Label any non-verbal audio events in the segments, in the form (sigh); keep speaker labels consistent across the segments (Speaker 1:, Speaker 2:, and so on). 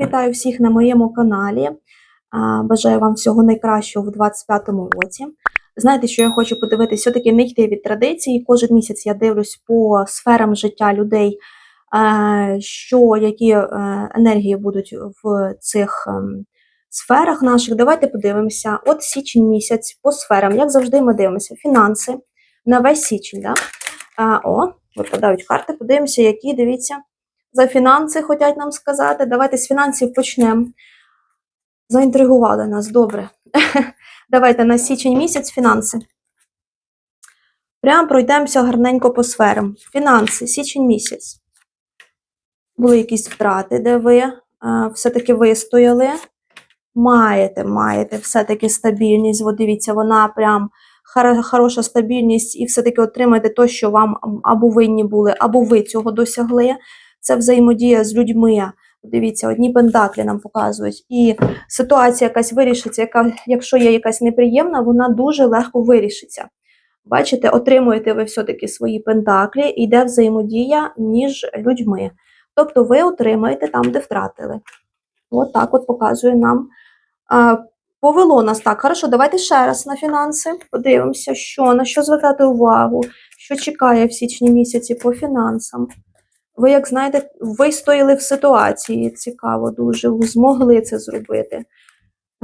Speaker 1: Вітаю всіх на моєму каналі. Бажаю вам всього найкращого в 2025 році. Знаєте, що я хочу подивитися, все-таки не йти від традиції. Кожен місяць я дивлюсь по сферам життя людей, що які е, енергії будуть в цих ем, сферах наших. Давайте подивимося. От січень місяць по сферам. Як завжди, ми дивимося фінанси на весь січень. Да? О, випадають карти. Подивимося, які дивіться. За фінанси хочуть нам сказати. Давайте з фінансів почнемо. Заінтригували нас, добре. (laughs) Давайте на січень місяць фінанси. Прямо пройдемося гарненько по сферам. Фінанси, січень місяць. Були якісь втрати, де ви е, все-таки вистояли. Маєте, маєте все-таки стабільність. От дивіться, вона прям хороша стабільність, і все-таки отримаєте те, що вам або винні були, або ви цього досягли. Це взаємодія з людьми. Дивіться, одні пентаклі нам показують. І ситуація якась вирішиться, яка, якщо є якась неприємна, вона дуже легко вирішиться. Бачите, отримуєте ви все-таки свої пентаклі, йде взаємодія між людьми. Тобто ви отримаєте там, де втратили. От так от показує нам. Повело нас так. Хорошо, давайте ще раз на фінанси. Подивимося, що, на що звертати увагу, що чекає в січні місяці по фінансам. Ви, як знаєте, вистояли в ситуації. Цікаво дуже, змогли це зробити.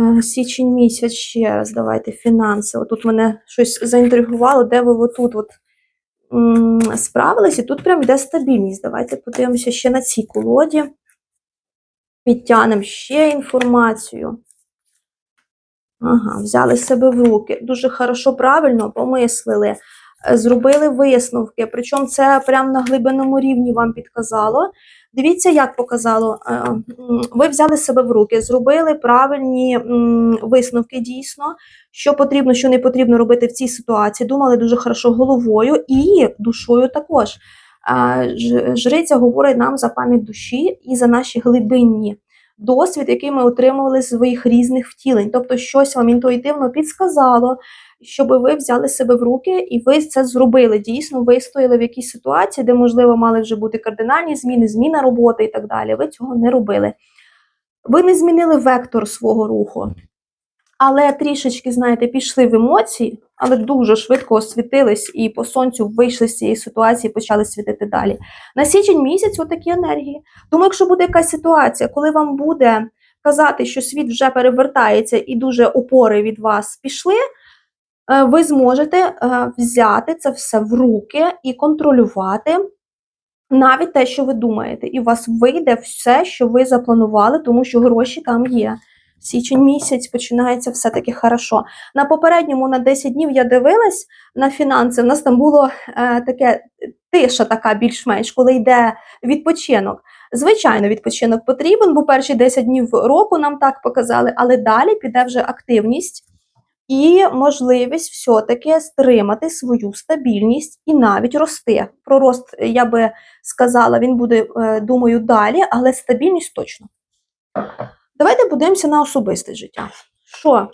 Speaker 1: Е, Січень місяць ще раз, давайте фінанси. Отут мене щось заінтригувало, де ви отут от, справились, і тут прям йде стабільність. Давайте подивимося ще на цій колоді. Підтягнемо ще інформацію. Ага, взяли себе в руки. Дуже хорошо, правильно помислили. Зробили висновки, причому це прямо на глибинному рівні вам підказало. Дивіться, як показало. Е, Ви взяли себе в руки, зробили правильні висновки дійсно, що потрібно, що не потрібно робити в цій ситуації. Думали дуже хорошо головою і душою також. Жриця говорить нам за пам'ять душі і за наші глибинні досвід, який ми отримували з своїх різних втілень. Тобто, щось вам інтуїтивно підсказало, щоб ви взяли себе в руки і ви це зробили. Дійсно, вистояли в якійсь ситуації, де, можливо, мали вже бути кардинальні зміни, зміна роботи і так далі. Ви цього не робили. Ви не змінили вектор свого руху. Але трішечки, знаєте, пішли в емоції, але дуже швидко освітились і по сонцю вийшли з цієї ситуації, почали світити далі. На січень місяць отакі енергії. Тому, якщо буде якась ситуація, коли вам буде казати, що світ вже перевертається і дуже опори від вас пішли, ви зможете е, взяти це все в руки і контролювати навіть те, що ви думаєте, і у вас вийде все, що ви запланували, тому що гроші там є. Січень місяць починається все-таки хорошо. На попередньому на 10 днів я дивилась на фінанси. У нас там було е, таке тиша, така більш-менш, коли йде відпочинок. Звичайно, відпочинок потрібен, бо перші 10 днів року нам так показали, але далі піде вже активність і можливість все-таки стримати свою стабільність і навіть рости. Про рост я би сказала, він буде, е, думаю, далі, але стабільність точно. Давайте подивимося на особисте життя. Що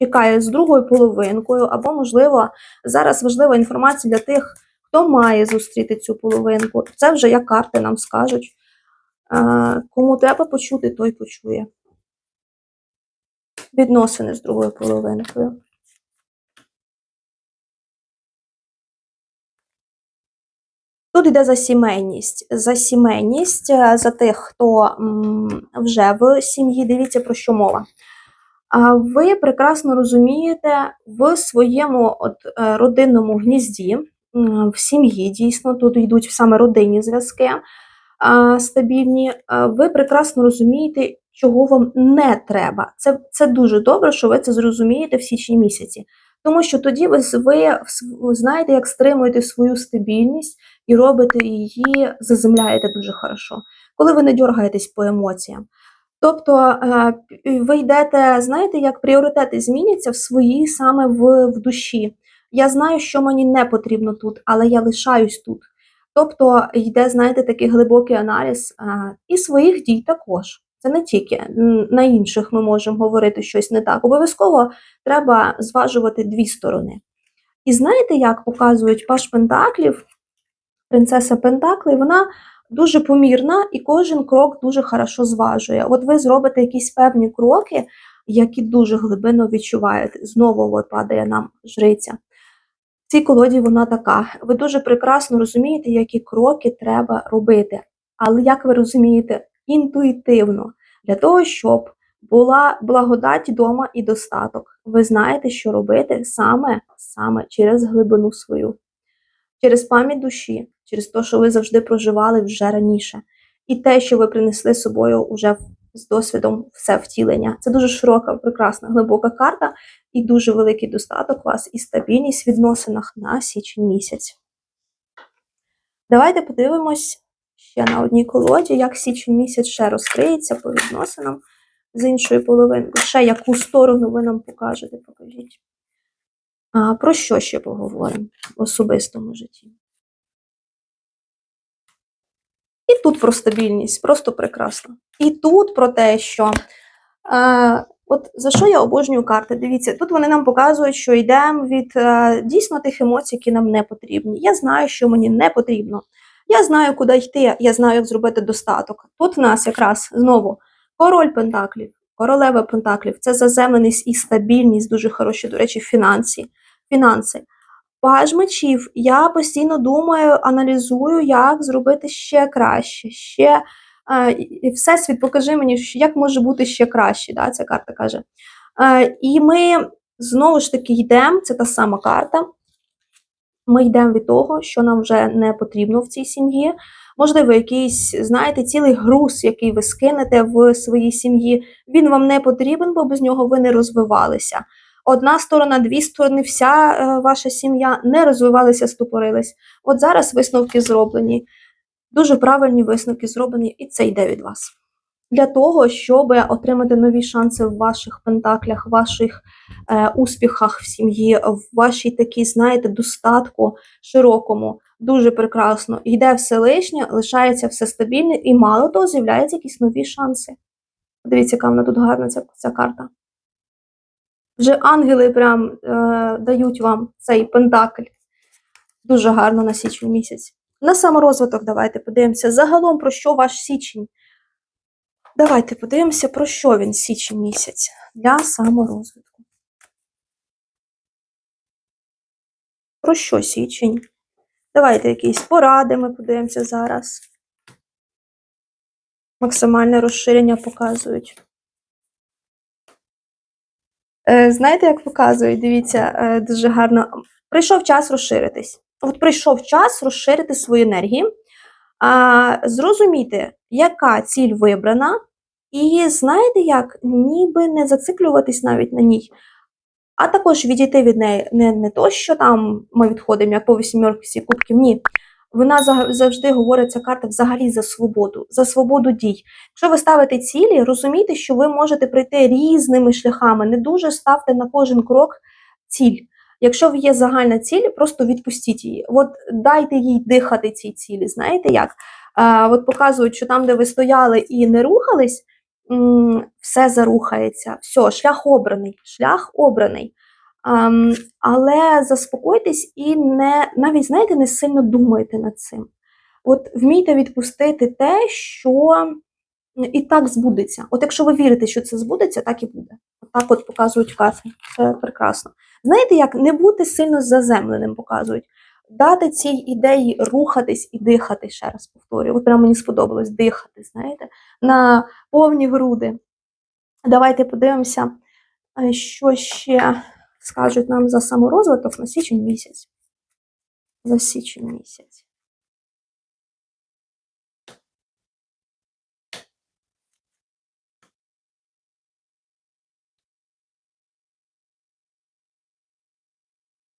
Speaker 1: чекає з другою половинкою, або, можливо, зараз важлива інформація для тих, хто має зустріти цю половинку. Це вже як карти нам скажуть. Е, Кому треба почути, той почує. Відносини з другою половинкою. Тут йде за сімейність. За сімейність, е, за тих, хто вже в сім'ї, дивіться про що мова. Ви прекрасно розумієте в своєму от, е, родинному гнізді, в сім'ї дійсно, тут йдуть саме родинні зв'язки стабільні. Ви прекрасно розумієте, чого вам не треба. Це, це дуже добре, що ви це зрозумієте в січні місяці. Тому що тоді ви, ви знаєте, як стримуєте свою стабільність і робите її, заземляєте дуже хорошо, коли ви не дергаєтесь по емоціям. Тобто е, ви йдете, знаєте, як пріоритети зміняться в своїй саме в, в душі. Я знаю, що мені не потрібно тут, але я лишаюсь тут. Тобто йде, знаєте, такий глибокий аналіз е, і своїх дій також. Це не тільки на інших ми можемо говорити щось не так. Обов'язково треба зважувати дві сторони. І знаєте, як показують Паш Пентаклів, принцеса Пентаклей, вона дуже помірна і кожен крок дуже хорошо зважує. От ви зробите якісь певні кроки, які дуже глибинно відчуваєте. Знову от падає нам жриця. В цій колоді вона така. Ви дуже прекрасно розумієте, які кроки треба робити. Але як ви розумієте, інтуїтивно, для того, щоб була благодать вдома і достаток. Ви знаєте, що робити саме, саме через глибину свою, через пам'ять душі, через те, що ви завжди проживали вже раніше, і те, що ви принесли з собою уже з досвідом все втілення. Це дуже широка, прекрасна, глибока карта і дуже великий достаток у вас і стабільність в відносинах на січень місяць. Давайте подивимось ще на одній колоді, як січень місяць ще розкриється по відносинам з іншою половинкою. Ще яку сторону ви нам покажете, покажіть. А, Про що ще поговоримо в особистому житті? І тут про стабільність, просто прекрасно. І тут про те, що е, от за що я обожнюю карти? Дивіться, тут вони нам показують, що йдемо від е, дійсно тих емоцій, які нам не потрібні. Я знаю, що мені не потрібно. Я знаю, куди йти, я знаю, як зробити достаток. Тут в нас якраз знову король пентаклів, королева пентаклів це заземленість і стабільність, дуже хороші, до речі, фінанси. фінанси. Паж мечів. Я постійно думаю, аналізую, як зробити ще краще. ще е, і Всесвіт покажи мені, як може бути ще краще. Да, Ця карта каже. Е, і ми знову ж таки йдемо, це та сама карта. Ми йдемо від того, що нам вже не потрібно в цій сім'ї. Можливо, якийсь, знаєте, цілий груз, який ви скинете в своїй сім'ї, він вам не потрібен, бо без нього ви не розвивалися. Одна сторона, дві сторони, вся е, ваша сім'я не розвивалися, ступорились. От зараз висновки зроблені, дуже правильні висновки зроблені, і це йде від вас. Для того, щоб отримати нові шанси в ваших пентаклях, в ваших е, успіхах в сім'ї, в вашій такій, знаєте, достатку широкому, дуже прекрасно. Йде все лишнє, лишається все стабільне, і мало того, з'являються якісь нові шанси. Дивіться, яка вона тут гарна ця, ця карта. Вже ангели прям е, дають вам цей пентакль. Дуже гарно на січень місяць. На саморозвиток давайте подивимося. Загалом про що ваш січень? Давайте подивимося, про що він січень місяць для саморозвитку. Про що січень? Давайте якісь поради ми подивимося зараз. Максимальне розширення показують. Е, Знаєте, як показують? Дивіться, е, дуже гарно. Прийшов час розширитись. От прийшов час розширити свої енергії, а, зрозуміти, яка ціль вибрана, і знаєте як, ніби не зациклюватись навіть на ній, а також відійти від неї не, не то, що там ми відходимо, як по вісьмірці кубків, ні. Вона завжди говорить ця карта взагалі за свободу, за свободу дій. Якщо ви ставите цілі, розумійте, що ви можете прийти різними шляхами. Не дуже ставте на кожен крок ціль. Якщо є загальна ціль, просто відпустіть її. От дайте їй дихати цій цілі. Знаєте як? А, от показують, що там, де ви стояли і не рухались, все зарухається. Все, шлях обраний, шлях обраний. Ам, але заспокойтесь і не навіть знаєте, не сильно думайте над цим. От вмійте відпустити те, що і так збудеться. От якщо ви вірите, що це збудеться, так і буде. Так от показують карти. Це прекрасно. Знаєте, як не бути сильно заземленим, показують. Дати цій ідеї рухатись і дихати, ще раз повторюю. От прямо мені сподобалось дихати, знаєте, на повні груди. Давайте подивимося, е, що ще скажуть нам за саморозвиток на січень місяць. За січень місяць.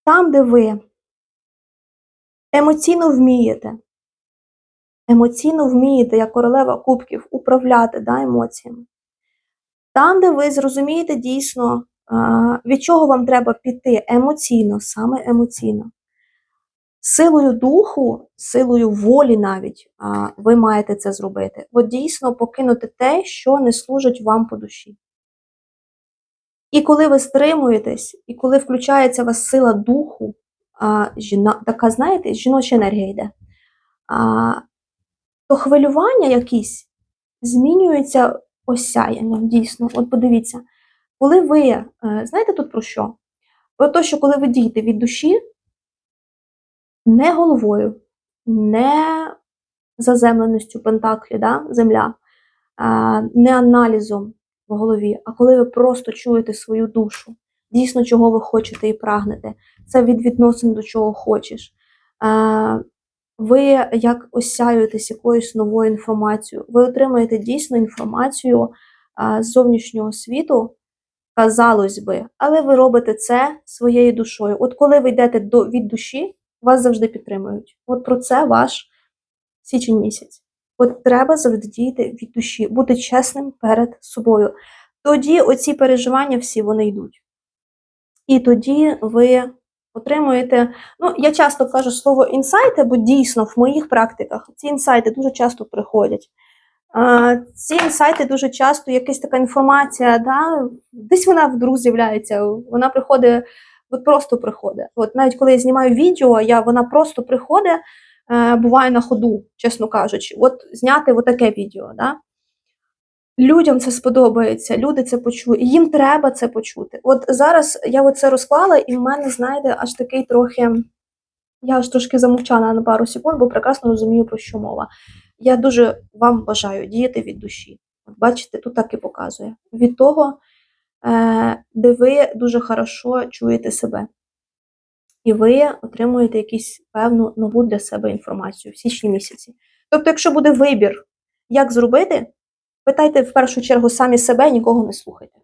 Speaker 1: Там, де ви емоційно вмієте, емоційно вмієте, як королева кубків, управляти да, емоціями. Там, де ви зрозумієте дійсно, від чого вам треба піти емоційно, саме емоційно. Силою духу, силою волі навіть ви маєте це зробити. От дійсно покинути те, що не служить вам по душі. І коли ви стримуєтесь, і коли включається у вас сила духу, а, жіна, така, знаєте, жіноча енергія йде. А, то хвилювання якісь змінюються осяянням, дійсно. От подивіться, коли ви, е, знаєте тут про що? Про те, що коли ви дієте від душі, не головою, не заземленістю пентаклі, да, земля, не аналізом в голові, а коли ви просто чуєте свою душу, дійсно, чого ви хочете і прагнете, це від відносин до чого хочеш. Ви як осяюєтесь якоюсь новою інформацією, ви отримаєте дійсно інформацію з зовнішнього світу, казалось би, але ви робите це своєю душою. От коли ви йдете до, від душі, вас завжди підтримують. От про це ваш січень місяць. От треба завжди діяти від душі, бути чесним перед собою. Тоді оці переживання всі вони йдуть. І тоді ви отримуєте. Ну, я часто кажу слово інсайти, бо дійсно в моїх практиках ці інсайти дуже часто приходять. Ці інсайти дуже часто якась така інформація, да, десь вона вдруг з'являється, вона приходить, от просто приходить. От навіть коли я знімаю відео, я, вона просто приходить, буває на ходу, чесно кажучи. От зняти таке відео. Да? Людям це сподобається, люди це почують, їм треба це почути. От зараз я це розклала, і в мене, знаєте, аж такий трохи. Я аж трошки замовчала на пару секунд, бо прекрасно розумію, про що мова. Я дуже вам бажаю діяти від душі. Бачите, тут так і показує. Від того, е, де ви дуже хорошо чуєте себе. І ви отримуєте якусь певну нову для себе інформацію в січні місяці. Тобто, якщо буде вибір, як зробити, питайте в першу чергу самі себе, нікого не слухайте.